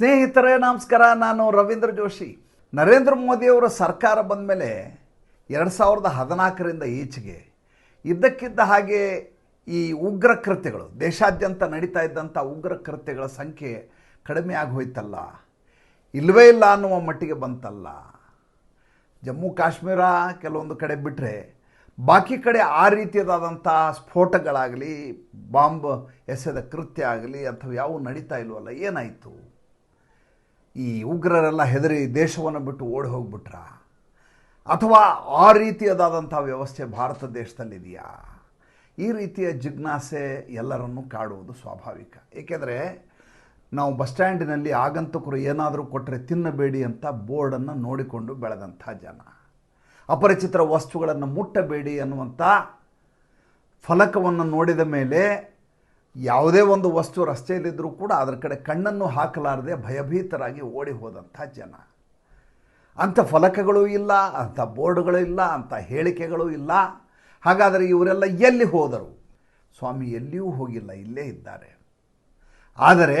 ಸ್ನೇಹಿತರೇ, ನಮಸ್ಕಾರ. ನಾನು ರವೀಂದ್ರ ಜೋಶಿ. ನರೇಂದ್ರ ಮೋದಿಯವರ ಸರ್ಕಾರ ಬಂದ ಮೇಲೆ ಎರಡು ಸಾವಿರದ ಹದಿನಾಲ್ಕರಿಂದ ಈಚೆಗೆ ಇದ್ದಕ್ಕಿದ್ದ ಹಾಗೆ ಈ ಉಗ್ರ ಕೃತ್ಯಗಳು, ದೇಶಾದ್ಯಂತ ನಡೀತಾ ಇದ್ದಂಥ ಉಗ್ರ ಕೃತ್ಯಗಳ ಸಂಖ್ಯೆ ಕಡಿಮೆ ಆಗೋಯ್ತಲ್ಲ ಇಲ್ಲವೇ ಇಲ್ಲ ಅನ್ನುವ ಮಟ್ಟಿಗೆ ಬಂತಲ್ಲ. ಜಮ್ಮು ಕಾಶ್ಮೀರ ಕೆಲವೊಂದು ಕಡೆ ಬಿಟ್ಟರೆ ಬಾಕಿ ಕಡೆ ಆ ರೀತಿಯದಾದಂಥ ಸ್ಫೋಟಗಳಾಗಲಿ, ಬಾಂಬ್ ಎಸೆದ ಕೃತ್ಯ ಆಗಲಿ, ಅಥವಾ ಯಾವುವು ನಡೀತಾ ಇಲ್ವಲ್ಲ, ಏನಾಯಿತು? ಈ ಉಗ್ರರೆಲ್ಲ ಹೆದರಿ ದೇಶವನ್ನು ಬಿಟ್ಟು ಓಡಿ ಹೋಗ್ಬಿಟ್ರ? ಅಥವಾ ಆ ರೀತಿಯದಾದಂಥ ವ್ಯವಸ್ಥೆ ಭಾರತ ದೇಶದಲ್ಲಿದೆಯಾ? ಈ ರೀತಿಯ ಜಿಜ್ಞಾಸೆ ಎಲ್ಲರನ್ನೂ ಕಾಡುವುದು ಸ್ವಾಭಾವಿಕ. ಏಕೆಂದರೆ ನಾವು ಬಸ್ ಸ್ಟ್ಯಾಂಡಿನಲ್ಲಿ ಆಗಂತಕರು ಏನಾದರೂ ಕೊಟ್ಟರೆ ತಿನ್ನಬೇಡಿ ಅಂತ ಬೋರ್ಡನ್ನು ನೋಡಿಕೊಂಡು ಬೆಳೆದಂಥ ಜನ. ಅಪರಿಚಿತ ವಸ್ತುಗಳನ್ನು ಮುಟ್ಟಬೇಡಿ ಅನ್ನುವಂಥ ಫಲಕವನ್ನು ನೋಡಿದ ಮೇಲೆ ಯಾವುದೇ ಒಂದು ವಸ್ತು ರಸ್ತೆಯಲ್ಲಿದ್ದರೂ ಕೂಡ ಅದರ ಕಡೆ ಕಣ್ಣನ್ನು ಹಾಕಲಾರದೆ ಭಯಭೀತರಾಗಿ ಓಡಿ ಹೋದಂಥ ಜನ. ಅಂಥ ಫಲಕಗಳು ಇಲ್ಲ, ಅಂಥ ಬೋರ್ಡ್ಗಳು ಇಲ್ಲ, ಅಂಥ ಹೇಳಿಕೆಗಳು ಇಲ್ಲ. ಹಾಗಾದರೆ ಇವರೆಲ್ಲ ಎಲ್ಲಿ ಹೋದರು? ಸ್ವಾಮಿ ಎಲ್ಲಿಯೂ ಹೋಗಿಲ್ಲ, ಇಲ್ಲೇ ಇದ್ದಾರೆ. ಆದರೆ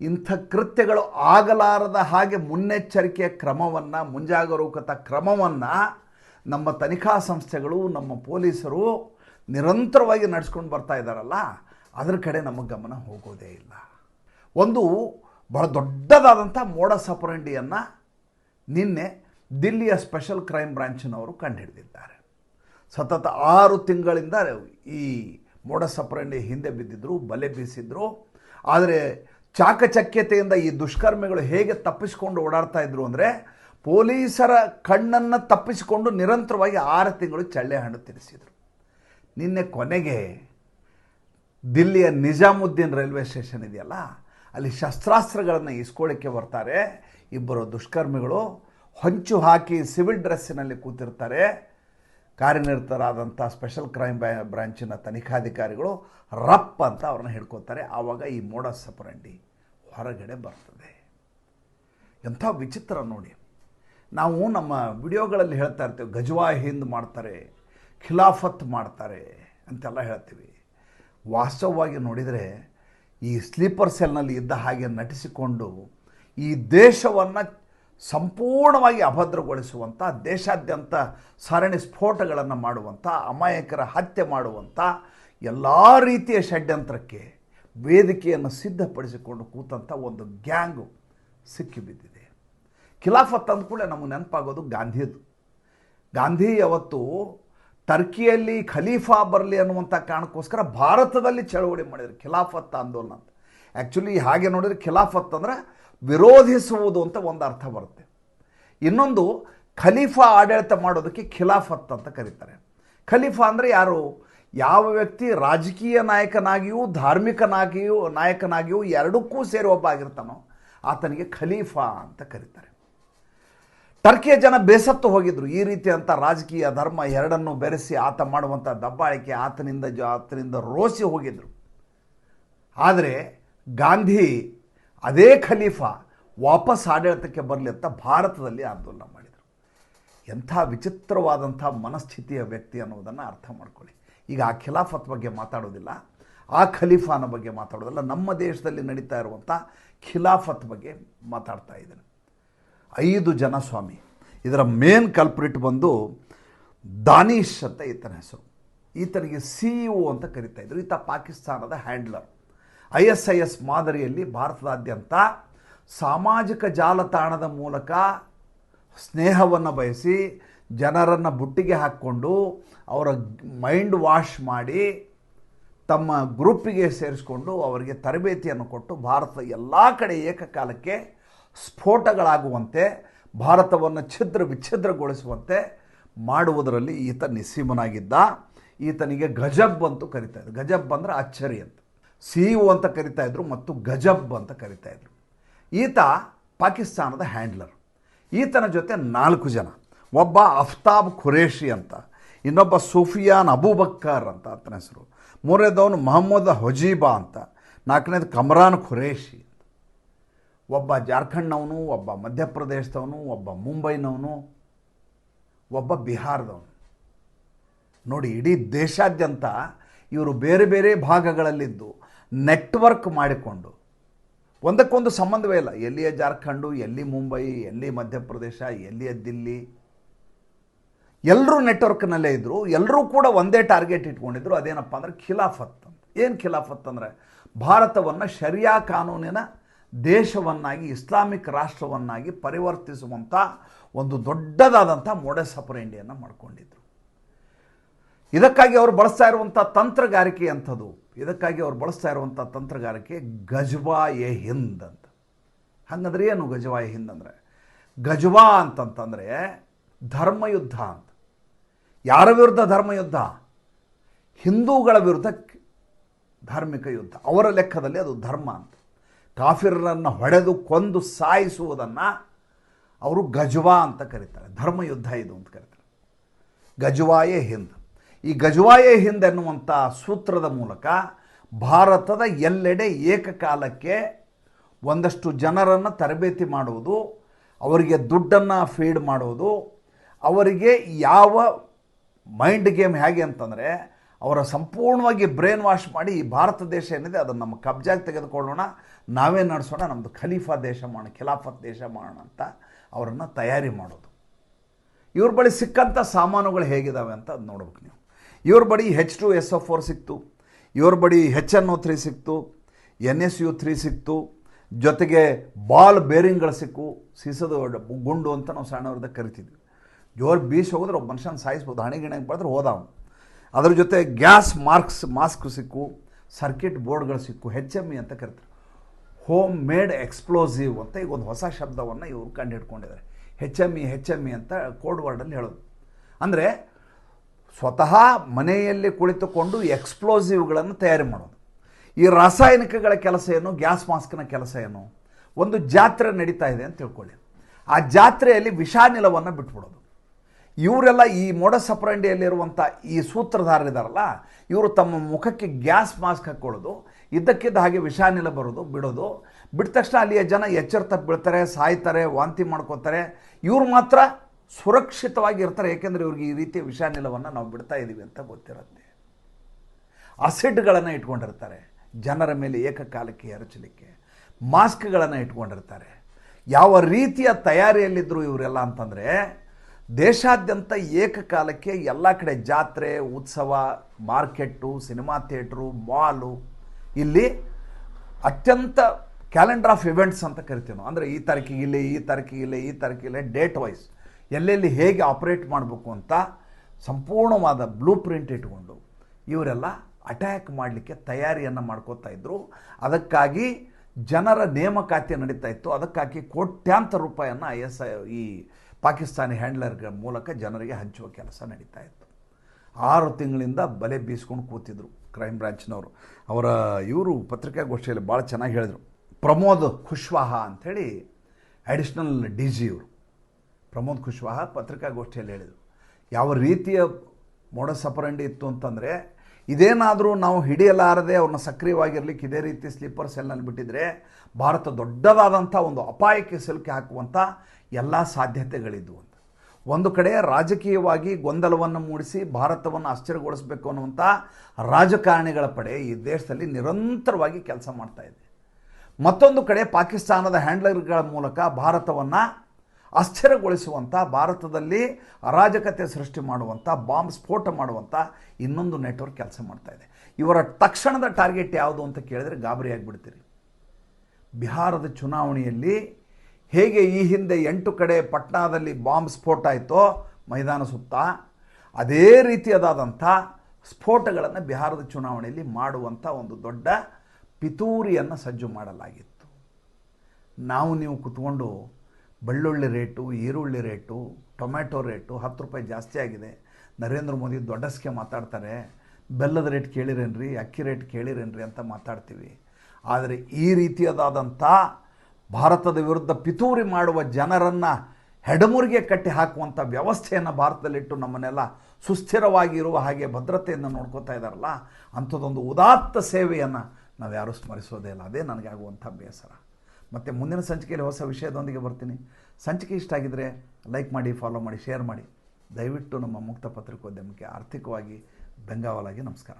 ಇಂಥ ಕೃತ್ಯಗಳು ಆಗಲಾರದ ಹಾಗೆ ಮುನ್ನೆಚ್ಚರಿಕೆಯ ಕ್ರಮವನ್ನು, ಮುಂಜಾಗರೂಕತಾ ಕ್ರಮವನ್ನು ನಮ್ಮ ತನಿಖಾ ಸಂಸ್ಥೆಗಳು, ನಮ್ಮ ಪೊಲೀಸರು ನಿರಂತರವಾಗಿ ನಡೆಸ್ಕೊಂಡು ಬರ್ತಾ ಇದ್ದಾರಲ್ಲ ಅದರ ಕಡೆ ನಮ್ಮ ಗಮನ ಹೋಗೋದೇ ಇಲ್ಲ. ಒಂದು ಬಹಳ ದೊಡ್ಡದಾದಂಥ ಮೋಡ ಸಪರಂಡಿಯನ್ನು ನಿನ್ನೆ ದಿಲ್ಲಿಯ ಸ್ಪೆಷಲ್ ಕ್ರೈಮ್ ಬ್ರಾಂಚಿನವರು ಕಂಡುಹಿಡಿದಿದ್ದಾರೆ ಸತತ ಆರು ತಿಂಗಳಿಂದ ಈ ಮೋಡ ಸಪರಂಡಿ ಹಿಂದೆ ಬಿದ್ದಿದ್ದರು ಬಲೆ ಬೀಸಿದ್ರು. ಆದರೆ ಚಾಕಚಕ್ಯತೆಯಿಂದ ಈ ದುಷ್ಕರ್ಮಿಗಳು ಹೇಗೆ ತಪ್ಪಿಸಿಕೊಂಡು ಓಡಾಡ್ತಾ ಇದ್ರು ಅಂದರೆ ಪೊಲೀಸರ ಕಣ್ಣನ್ನು ತಪ್ಪಿಸಿಕೊಂಡು ನಿರಂತರವಾಗಿ ಆರು ತಿಂಗಳು ಚಳ್ಳೆ ಹಣ್ಣು ತಿನ್ನಿಸಿದರು. ನಿನ್ನೆ ಕೊನೆಗೆ ದಿಲ್ಲಿಯ ನಿಜಾಮುದ್ದೀನ್ ರೈಲ್ವೆ ಸ್ಟೇಷನ್ ಇದೆಯಲ್ಲ, ಅಲ್ಲಿ ಶಸ್ತ್ರಾಸ್ತ್ರಗಳನ್ನು ಇಸ್ಕೊಳ್ಳಿಕ್ಕೆ ಬರ್ತಾರೆ. ಇಬ್ಬರು ದುಷ್ಕರ್ಮಿಗಳು ಹೊಂಚು ಹಾಕಿ ಸಿವಿಲ್ ಡ್ರೆಸ್ಸಿನಲ್ಲಿ ಕೂತಿರ್ತಾರೆ. ಕಾರ್ಯನಿರತರಾದಂಥ ಸ್ಪೆಷಲ್ ಕ್ರೈಮ್ ಬ್ರಾಂಚಿನ ತನಿಖಾಧಿಕಾರಿಗಳು ರಪ್ ಅಂತ ಅವ್ರನ್ನ ಹಿಡ್ಕೋತಾರೆ. ಆವಾಗ ಈ ಮೋಡ ಸಪರಂಡಿ ಹೊರಗಡೆ ಬರ್ತದೆ. ಎಂಥ ವಿಚಿತ್ರ ನೋಡಿ. ನಾವು ನಮ್ಮ ವಿಡಿಯೋಗಳಲ್ಲಿ ಹೇಳ್ತಾ ಇರ್ತೀವಿ, ಗಜವಾ ಹಿಂದ್ ಮಾಡ್ತಾರೆ, ಖಿಲಾಫತ್ ಮಾಡ್ತಾರೆ ಅಂತೆಲ್ಲ ಹೇಳ್ತೀವಿ. ವಾಸ್ತವವಾಗಿ ನೋಡಿದರೆ ಈ ಸ್ಲೀಪರ್ ಸೆಲ್ನಲ್ಲಿ ಇದ್ದ ಹಾಗೆ ನಟಿಸಿಕೊಂಡು ಈ ದೇಶವನ್ನು ಸಂಪೂರ್ಣವಾಗಿ ಅಭದ್ರಗೊಳಿಸುವಂಥ ದೇಶಾದ್ಯಂತ ಸರಣಿ ಸ್ಫೋಟಗಳನ್ನು ಮಾಡುವಂಥ ಅಮಾಯಕರ ಹತ್ಯೆ ಮಾಡುವಂಥ ಎಲ್ಲ ರೀತಿಯ ಷಡ್ಯಂತ್ರಕ್ಕೆ ವೇದಿಕೆಯನ್ನು ಸಿದ್ಧಪಡಿಸಿಕೊಂಡು ಕೂತಂಥ ಒಂದು ಗ್ಯಾಂಗು ಸಿಕ್ಕಿಬಿದ್ದಿದೆ. ಖಿಲಾಫತ್ ಅಂದ್ಕೂಡಲೇ ನಮಗೆ ನೆನಪಾಗೋದು ಗಾಂಧಿದು. ಗಾಂಧಿ ಅವತ್ತು ಟರ್ಕಿಯಲ್ಲಿ ಖಲೀಫಾ ಬರಲಿ ಅನ್ನುವಂಥ ಕಾರಣಕ್ಕೋಸ್ಕರ ಭಾರತದಲ್ಲಿ ಚಳವಳಿ ಮಾಡಿದರು. ಖಿಲಾಫತ್ ಆಂದೋಲನ ಅಂತ. ಆ್ಯಕ್ಚುಲಿ ಹಾಗೆ ನೋಡಿದರೆ ಖಿಲಾಫತ್ ಅಂದರೆ ವಿರೋಧಿಸುವುದು ಅಂತ ಒಂದು ಅರ್ಥ ಬರುತ್ತೆ. ಇನ್ನೊಂದು ಖಲೀಫಾ ಆಡಳಿತ ಮಾಡೋದಕ್ಕೆ ಖಿಲಾಫತ್ ಅಂತ ಕರೀತಾರೆ. ಖಲೀಫಾ ಅಂದರೆ ಯಾರು? ಯಾವ ವ್ಯಕ್ತಿ ರಾಜಕೀಯ ನಾಯಕನಾಗಿಯೂ ಧಾರ್ಮಿಕನಾಗಿಯೂ ನಾಯಕನಾಗಿಯೂ ಎರಡಕ್ಕೂ ಸೇರಿ ಒಬ್ಬ ಆಗಿರ್ತಾನೋ ಆತನಿಗೆ ಖಲೀಫಾ ಅಂತ ಕರೀತಾರೆ. ಟರ್ಕಿಯ ಜನ ಬೇಸತ್ತು ಹೋಗಿದ್ರು. ಈ ರೀತಿಯಂಥ ರಾಜಕೀಯ ಧರ್ಮ ಎರಡನ್ನು ಬೆರೆಸಿ ಆತ ಮಾಡುವಂಥ ದಬ್ಬಾಳಿಕೆ ಆತನಿಂದ ಜ, ಆತನಿಂದ ರೋಸಿ ಹೋಗಿದ್ರು. ಆದರೆ ಗಾಂಧಿ ಅದೇ ಖಲೀಫಾ ವಾಪಸ್ ಆಡಳಿತಕ್ಕೆ ಬರಲಿ ಅಂತ ಭಾರತದಲ್ಲಿ ಆಂದೋಲನ ಮಾಡಿದರು. ಎಂಥ ವಿಚಿತ್ರವಾದಂಥ ಮನಸ್ಥಿತಿಯ ವ್ಯಕ್ತಿ ಅನ್ನೋದನ್ನು ಅರ್ಥ ಮಾಡ್ಕೊಳ್ಳಿ. ಈಗ ಆ ಖಿಲಾಫತ್ ಬಗ್ಗೆ ಮಾತಾಡೋದಿಲ್ಲ, ಆ ಖಲೀಫಾನ ಬಗ್ಗೆ ಮಾತಾಡೋದಿಲ್ಲ. ನಮ್ಮ ದೇಶದಲ್ಲಿ ನಡೀತಾ ಇರುವಂಥ ಖಿಲಾಫತ್ ಬಗ್ಗೆ ಮಾತಾಡ್ತಾ ಇದ್ದೇನೆ. ಐದು ಜನ ಸ್ವಾಮಿ. ಇದರ ಮೇನ್ ಕಲ್ಪ್ರಿಟ್ ಬಂದು ದಾನೀಶ್ ಅಂತ ಈತನ ಹೆಸರು. ಈತನಿಗೆ ಸಿ ಇ ಒ ಅಂತ ಕರಿತಾ ಇದ್ರು. ಈತ ಪಾಕಿಸ್ತಾನದ handler I S I S ಮಾದರಿಯಲ್ಲಿ ಭಾರತದಾದ್ಯಂತ ಸಾಮಾಜಿಕ ಜಾಲತಾಣದ ಮೂಲಕ ಸ್ನೇಹವನ್ನು ಬಯಸಿ ಜನರನ್ನು ಬುಟ್ಟಿಗೆ ಹಾಕ್ಕೊಂಡು ಅವರ ಮೈಂಡ್ ವಾಶ್ ಮಾಡಿ ತಮ್ಮ ಗ್ರೂಪಿಗೆ ಸೇರಿಸ್ಕೊಂಡು ಅವರಿಗೆ ತರಬೇತಿಯನ್ನು ಕೊಟ್ಟು ಭಾರತದ ಎಲ್ಲ ಕಡೆ ಏಕಕಾಲಕ್ಕೆ ಸ್ಫೋಟಗಳಾಗುವಂತೆ, ಭಾರತವನ್ನು ಛಿದ್ರ ವಿಚ್ಛಿದ್ರಗೊಳಿಸುವಂತೆ ಮಾಡುವುದರಲ್ಲಿ ಈತ ನಿಸ್ಸೀಮನಾಗಿದ್ದ. ಈತನಿಗೆ ಗಜಬ್ ಅಂತೂ ಕರಿತಾ ಇದ್ರು. ಗಜಬ್ ಅಂದರೆ ಅಚ್ಚರಿ ಅಂತ. ಸಿ ಇ ಅಂತ ಕರಿತಾ ಇದ್ರು ಮತ್ತು ಗಜಬ್ ಅಂತ ಕರಿತಾ ಇದ್ರು. ಈತ ಪಾಕಿಸ್ತಾನದ ಹ್ಯಾಂಡ್ಲರ್. ಈತನ ಜೊತೆ ನಾಲ್ಕು ಜನ. ಒಬ್ಬ ಅಫ್ತಾಬ್ ಖುರೇಶಿ ಅಂತ, ಇನ್ನೊಬ್ಬ ಸುಫಿಯಾನ್ ಅಬೂಬಕ್ಕರ್ ಅಂತ, ಆತನ ಹೆಸರು. ಮೂರನೇದವನು ಮೊಹಮ್ಮದ್ ಹೊಜೀಬಾ ಅಂತ, ನಾಲ್ಕನೇದು ಕಮ್ರಾನ್ ಖುರೇಶಿ ಒಬ್ಬ ಜಾರ್ಖಂಡ್ನವನು, ಒಬ್ಬ ಮಧ್ಯಪ್ರದೇಶದವನು, ಒಬ್ಬ ಮುಂಬೈನವನು, ಒಬ್ಬ ಬಿಹಾರದವನು. ನೋಡಿ, ಇಡೀ ದೇಶಾದ್ಯಂತ ಇವರು ಬೇರೆ ಬೇರೆ ಭಾಗಗಳಲ್ಲಿದ್ದು ನೆಟ್ವರ್ಕ್ ಮಾಡಿಕೊಂಡು, ಒಂದಕ್ಕೊಂದು ಸಂಬಂಧವೇ ಇಲ್ಲ. ಎಲ್ಲಿಯ ಜಾರ್ಖಂಡು, ಎಲ್ಲಿ ಮುಂಬೈ, ಎಲ್ಲಿ ಮಧ್ಯಪ್ರದೇಶ, ಎಲ್ಲಿಯ ದಿಲ್ಲಿ. ಎಲ್ಲರೂ ನೆಟ್ವರ್ಕ್ನಲ್ಲೇ ಇದ್ದರು ಎಲ್ಲರೂ ಕೂಡ ಒಂದೇ ಟಾರ್ಗೆಟ್ ಇಟ್ಕೊಂಡಿದ್ರು. ಅದೇನಪ್ಪ ಅಂದರೆ ಖಿಲಾಫತ್ ಅಂತ. ಏನು ಖಿಲಾಫತ್ ಅಂದರೆ, ಭಾರತವನ್ನು ಶರಿಯಾ ಕಾನೂನಿನ ದೇಶವನ್ನಾಗಿ, ಇಸ್ಲಾಮಿಕ್ ರಾಷ್ಟ್ರವನ್ನಾಗಿ ಪರಿವರ್ತಿಸುವಂಥ ಒಂದು ದೊಡ್ಡದಾದಂಥ ಮೊಡೆಸಪುರ ಇಂಡಿಯನ್ನು ಮಾಡ್ಕೊಂಡಿದ್ರು. ಇದಕ್ಕಾಗಿ ಅವರು ಬಳಸ್ತಾ ಇರುವಂಥ ತಂತ್ರಗಾರಿಕೆ ಅಂಥದ್ದು ಇದಕ್ಕಾಗಿ ಅವ್ರು ಬಳಸ್ತಾ ಇರುವಂಥ ತಂತ್ರಗಾರಿಕೆ ಗಜ್ವಾ ಎ ಹಿಂದ್ ಅಂತ. ಹಂಗಂದ್ರೆ ಏನು ಗಜ್ವಾ ಎ ಹಿಂದ್ ಅಂದರೆ? ಗಜ್ವಾ ಅಂತಂತಂದರೆ ಧರ್ಮಯುದ್ಧ ಅಂತ. ಯಾರ ವಿರುದ್ಧ ಧರ್ಮಯುದ್ಧ? ಹಿಂದೂಗಳ ವಿರುದ್ಧ ಧಾರ್ಮಿಕ ಯುದ್ಧ. ಅವರ ಲೆಕ್ಕದಲ್ಲಿ ಅದು ಧರ್ಮ ಅಂತ. ಕಾಫಿರರನ್ನು ಹೊಡೆದು ಕೊಂದು ಸಾಯಿಸುವುದನ್ನು ಅವರು ಗಜ್ವಾ ಅಂತ ಕರೀತಾರೆ. ಧರ್ಮಯುದ್ಧ ಇದು ಅಂತ ಕರೀತಾರೆ. ಗಜವಾಯೇ ಹಿಂದ್. ಈ ಗಜವಾಯೇ ಹಿಂದ್ ಎನ್ನುವಂಥ ಸೂತ್ರದ ಮೂಲಕ ಭಾರತದ ಎಲ್ಲೆಡೆ ಏಕಕಾಲಕ್ಕೆ ಒಂದಷ್ಟು ಜನರನ್ನು ತರಬೇತಿ ಮಾಡುವುದು, ಅವರಿಗೆ ದುಡ್ಡನ್ನು ಫೀಡ್ ಮಾಡುವುದು, ಅವರಿಗೆ ಯಾವ ಮೈಂಡ್ ಗೇಮ್ ಹೇಗೆ ಅಂತಂದರೆ ಅವರ ಸಂಪೂರ್ಣವಾಗಿ ಬ್ರೈನ್ ವಾಶ್ ಮಾಡಿ ಭಾರತ ದೇಶ ಏನಿದೆ, ಅದನ್ನು ನಮ್ಮ ಕಬ್ಜಾಗಿ ತೆಗೆದುಕೊಳ್ಳೋಣ. ನಾವೇ ನಡೆಸೋಣ ನಮ್ಮದು ಖಲೀಫಾ ದೇಶ ಮಾಡೋಣ, ಖಿಲಾಫತ್ ದೇಶ ಮಾಡೋಣ ಅಂತ ಅವರನ್ನು ತಯಾರಿ ಮಾಡೋದು. ಇವ್ರ ಬಳಿ ಸಿಕ್ಕಂಥ ಸಾಮಾನುಗಳು ಹೇಗಿದ್ದಾವೆ ಅಂತ ಅದು ನೋಡ್ಬೇಕು ನೀವು. ಇವ್ರ ಬಳಿ H two S O four ಸಿಕ್ತು. ಇವ್ರ ಬಳಿ ಹೆಚ್ ಎನ್ ಒ ತ್ರೀ ಸಿಕ್ತು. ಎನ್ ಎಸ್ ಯು ತ್ರೀ ಸಿಕ್ತು. ಜೊತೆಗೆ ಬಾಲ್ ಬೇರಿಂಗ್ಗಳು ಸಿಕ್ಕು. ಸೀಸದ ಗುಂಡು ಅಂತ ನಾವು ಸಣ್ಣವ್ರದಾಗ ಕರಿತಿದ್ವಿ. ಜೋರು ಬೀಸಿ ಹೋಗಿದ್ರೆ ಒಬ್ಬ ಮನುಷ್ಯನ ಸಾಯಿಸ್ಬೋದು ಹಣೆ ಬಡಿದ್ರೆ ಹೋದವನು ಅದ್ರ ಜೊತೆ ಗ್ಯಾಸ್ ಮಾರ್ಕ್ಸ್, ಮಾಸ್ಕ್ ಸಿಕ್ಕು, ಸರ್ಕಿಟ್ ಬೋರ್ಡ್ಗಳು ಸಿಕ್ಕು ಹೆಚ್ ಎಂ ಇ ಅಂತ ಕರಿತಾರೆ. ಹೋಮ್ ಮೇಡ್ ಎಕ್ಸ್ಪ್ಲೋಸಿವ್ ಅಂತ ಈಗ ಒಂದು ಹೊಸ ಶಬ್ದವನ್ನು ಇವರು ಕಂಡುಹಿಡ್ಕೊಂಡಿದ್ದಾರೆ H M E H M E ಅಂತ ಕೋಡ್ ವರ್ಡಲ್ಲಿ ಹೇಳೋದು. ಅಂದರೆ ಸ್ವತಃ ಮನೆಯಲ್ಲಿ ಕುಳಿತುಕೊಂಡು ಎಕ್ಸ್ಪ್ಲೋಸಿವ್ಗಳನ್ನು ತಯಾರಿ ಮಾಡೋದು. ಈ ರಾಸಾಯನಿಕಗಳ ಕೆಲಸ ಏನು? ಗ್ಯಾಸ್ ಮಾಸ್ಕ್ನ ಕೆಲಸ ಏನು? ಒಂದು ಜಾತ್ರೆ ನಡೀತಾ ಇದೆ ಅಂತ ತಿಳ್ಕೊಳ್ಳಿ. ಆ ಜಾತ್ರೆಯಲ್ಲಿ ವಿಷಾನಿಲವನ್ನು ಬಿಟ್ಬಿಡೋದು. ಇವರೆಲ್ಲ ಈ ಮೋಡ ಸಪ್ರಂಡಿಯಲ್ಲಿರುವಂಥ ಈ ಸೂತ್ರಧಾರರಿದಾರಲ್ಲ, ಇವರು ತಮ್ಮ ಮುಖಕ್ಕೆ ಗ್ಯಾಸ್ ಮಾಸ್ಕ್ ಹಾಕ್ಕೊಳ್ಳೋದು ಇದ್ದಕ್ಕಿದ್ದ ಹಾಗೆ ವಿಷಾನಿಲ ಬರೋದು, ಬಿಡೋದು. ಬಿಟ್ಟ ತಕ್ಷಣ ಅಲ್ಲಿಯ ಜನ ಎಚ್ಚರ ತಪ್ಪು ಬೀಳ್ತಾರೆ ಸಾಯ್ತಾರೆ, ವಾಂತಿ ಮಾಡ್ಕೋತಾರೆ. ಇವರು ಮಾತ್ರ ಸುರಕ್ಷಿತವಾಗಿ ಇರ್ತಾರೆ ಏಕೆಂದರೆ ಇವ್ರಿಗೆ ಈ ರೀತಿಯ ವಿಷಾನಿಲವನ್ನು ನಾವು ಬಿಡ್ತಾ ಇದ್ದೀವಿ ಅಂತ ಗೊತ್ತಿರುತ್ತೆ. ಅಸಿಡ್ಗಳನ್ನು ಇಟ್ಕೊಂಡಿರ್ತಾರೆ, ಜನರ ಮೇಲೆ ಏಕಕಾಲಕ್ಕೆ ಎರಚಲಿಕ್ಕೆ. ಮಾಸ್ಕ್ಗಳನ್ನು ಇಟ್ಕೊಂಡಿರ್ತಾರೆ. ಯಾವ ರೀತಿಯ ತಯಾರಿಯಲ್ಲಿದ್ದರು ಇವರೆಲ್ಲ ಅಂತಂದರೆ ದೇಶಾದ್ಯಂತ ಏಕಕಾಲಕ್ಕೆ ಎಲ್ಲ ಕಡೆ ಜಾತ್ರೆ, ಉತ್ಸವ, ಮಾರ್ಕೆಟ್ಟು, ಸಿನಿಮಾ ಥಿಯೇಟ್ರು, ಮಾಲು, ಇಲ್ಲಿ ಅತ್ಯಂತ ಕ್ಯಾಲೆಂಡರ್ ಆಫ್ ಇವೆಂಟ್ಸ್ ಅಂತ ಕರಿತೀವಿ ಅಂದರೆ ಈ ತಾರೀಕಿಗೆ ಇಲ್ಲಿ, ಈ ತಾರೀಕಿಗೆ ಇಲ್ಲಿ, ಈ ತಾರೀಕಿಗೆ ಡೇಟ್ ವೈಸ್ ಎಲ್ಲೆಲ್ಲಿ ಹೇಗೆ ಆಪ್ರೇಟ್ ಮಾಡಬೇಕು ಅಂತ ಸಂಪೂರ್ಣವಾದ ಬ್ಲೂ ಪ್ರಿಂಟ್ ಇಟ್ಕೊಂಡು ಇವರೆಲ್ಲ ಅಟ್ಯಾಕ್ ಮಾಡಲಿಕ್ಕೆ ತಯಾರಿಯನ್ನು ಮಾಡ್ಕೋತಾ ಇದ್ದರು ಅದಕ್ಕಾಗಿ ಜನರ ನೇಮಕಾತಿ ನಡೀತಾ ಇತ್ತು. ಅದಕ್ಕಾಗಿ ಕೋಟ್ಯಾಂತರ ರೂಪಾಯಿಯನ್ನು ಐ ಎಸ್ ಐ ಈ ಪಾಕಿಸ್ತಾನಿ ಹ್ಯಾಂಡ್ಲರ್ಗಳ ಮೂಲಕ ಜನರಿಗೆ ಹಂಚುವ ಕೆಲಸ ನಡೀತಾ ಇತ್ತು. ಆರು ತಿಂಗಳಿಂದ ಬಲೆ ಬೀಸ್ಕೊಂಡು ಕೂತಿದ್ರು ಕ್ರೈಮ್ ಬ್ರಾಂಚ್ನವರು. ಅವರ ಇವರು ಪತ್ರಿಕಾಗೋಷ್ಠಿಯಲ್ಲಿ ಭಾಳ ಚೆನ್ನಾಗಿ ಹೇಳಿದರು. ಪ್ರಮೋದ್ ಖುಷ್ವಾಹ ಅಂಥೇಳಿ ಅಡಿಷ್ನಲ್ ಡಿ ಜಿ ಇವರು. ಪ್ರಮೋದ್ ಖುಷ್ವಾಹ ಪತ್ರಿಕಾಗೋಷ್ಠಿಯಲ್ಲಿ ಹೇಳಿದರು. ಯಾವ ರೀತಿಯ ಮೋಡಸ್ ಅಪರಂಡಿ ಇತ್ತು ಅಂತಂದರೆ, ಇದೇನಾದರೂ ನಾವು ಹಿಡಿಯಲಾರದೆ ಅವ್ರನ್ನ ಸಕ್ರಿಯವಾಗಿರ್ಲಿಕ್ಕೆ ಇದೇ ರೀತಿ ಸ್ಲೀಪರ್ ಸೆಲ್ನಲ್ಲಿ ಬಿಟ್ಟಿದ್ರೆ, ಭಾರತ ದೊಡ್ಡದಾದಂಥ ಒಂದು ಅಪಾಯಕ್ಕೆ ಸಿಲುಕಿ ಹಾಕುವಂಥ ಎಲ್ಲ ಸಾಧ್ಯತೆಗಳಿದ್ವು ಅಂತ. ಒಂದು ಕಡೆ ರಾಜಕೀಯವಾಗಿ ಗೊಂದಲವನ್ನು ಮೂಡಿಸಿ ಭಾರತವನ್ನು ಆಶ್ಚರ್ಯಗೊಳಿಸಬೇಕು ಅನ್ನುವಂಥ ರಾಜಕಾರಣಿಗಳ ಪಡೆ ಈ ದೇಶದಲ್ಲಿ ನಿರಂತರವಾಗಿ ಕೆಲಸ ಮಾಡ್ತಾ ಇದೆ. ಮತ್ತೊಂದು ಕಡೆ ಪಾಕಿಸ್ತಾನದ ಹ್ಯಾಂಡ್ಲರ್ಗಳ ಮೂಲಕ ಭಾರತವನ್ನು ಅಸ್ಥಿರಗೊಳಿಸುವಂಥ ಭಾರತದಲ್ಲಿ ಅರಾಜಕತೆ ಸೃಷ್ಟಿ ಮಾಡುವಂಥ ಬಾಂಬ್ ಸ್ಫೋಟ ಮಾಡುವಂಥ ಇನ್ನೊಂದು ನೆಟ್ವರ್ಕ್ ಕೆಲಸ ಮಾಡ್ತಾ ಇದೆ. ಇವರ ತಕ್ಷಣದ ಟಾರ್ಗೆಟ್ ಯಾವುದು ಅಂತ ಕೇಳಿದರೆ ಗಾಬರಿಯಾಗಿಬಿಡ್ತೀರಿ ಬಿಹಾರದ ಚುನಾವಣೆಯಲ್ಲಿ ಹೇಗೆ ಈ ಹಿಂದೆ ಎಂಟು ಕಡೆ ಪಟ್ನಾದಲ್ಲಿ ಬಾಂಬ್ ಸ್ಫೋಟ ಆಯಿತೋ, ಮೈದಾನ ಸುತ್ತ, ಅದೇ ರೀತಿಯದಾದಂಥ ಸ್ಫೋಟಗಳನ್ನು ಬಿಹಾರದ ಚುನಾವಣೆಯಲ್ಲಿ ಮಾಡುವಂಥ ಒಂದು ದೊಡ್ಡ ಪಿತೂರಿಯನ್ನು ಸಜ್ಜು ಮಾಡಲಾಗಿತ್ತು. ನಾವು ನೀವು ಕುತ್ಕೊಂಡು ಬೆಳ್ಳುಳ್ಳಿ ರೇಟು, ಈರುಳ್ಳಿ ರೇಟು, ಟೊಮ್ಯಾಟೊ ರೇಟು ಹತ್ತು ರೂಪಾಯಿ ಜಾಸ್ತಿ ಆಗಿದೆ. ನರೇಂದ್ರ ಮೋದಿ ದೊಡ್ಡಸ್ಕೆ ಮಾತಾಡ್ತಾರೆ, ಬೆಲ್ಲದ ರೇಟ್ ಕೇಳಿರೇನ್ರಿ, ಅಕ್ಕಿ ರೇಟ್ ಕೇಳಿರೇನ್ರಿ ಅಂತ ಮಾತಾಡ್ತೀವಿ. ಆದರೆ ಈ ರೀತಿಯದಾದಂಥ ಭಾರತದ ವಿರುದ್ಧ ಪಿತೂರಿ ಮಾಡುವ ಜನರನ್ನು ಹೆಡಮುರಿಗೆ ಕಟ್ಟಿ ಹಾಕುವಂಥ ವ್ಯವಸ್ಥೆಯನ್ನು ಭಾರತದಲ್ಲಿಟ್ಟು ನಮ್ಮನ್ನೆಲ್ಲ ಸುಸ್ಥಿರವಾಗಿ ಇರುವ ಹಾಗೆ ಭದ್ರತೆಯನ್ನು ನೋಡ್ಕೋತಾ ಇದ್ದಾರಲ್ಲ ಅಂಥದ್ದೊಂದು ಉದಾತ್ತ ಸೇವೆಯನ್ನು ನಾವು ಯಾರೂ ಸ್ಮರಿಸೋದೇ ಇಲ್ಲ. ಅದೇ ನನಗಾಗುವಂಥ ಬೇಸರ ಮತ್ತು ಮುಂದಿನ ಸಂಚಿಕೆಯಲ್ಲಿ ಹೊಸ ವಿಷಯದೊಂದಿಗೆ ಬರ್ತೀನಿ. ಸಂಚಿಕೆ ಇಷ್ಟ ಆಗಿದ್ದರೆ ಲೈಕ್ ಮಾಡಿ, ಫಾಲೋ ಮಾಡಿ, ಶೇರ್ ಮಾಡಿ. ದಯವಿಟ್ಟು ನಮ್ಮ ಮುಕ್ತ ಪತ್ರಿಕೋದ್ಯಮಕ್ಕೆ ಆರ್ಥಿಕವಾಗಿ ಬೆಂಗಾವಲಾಗಿ ನಮಸ್ಕಾರ.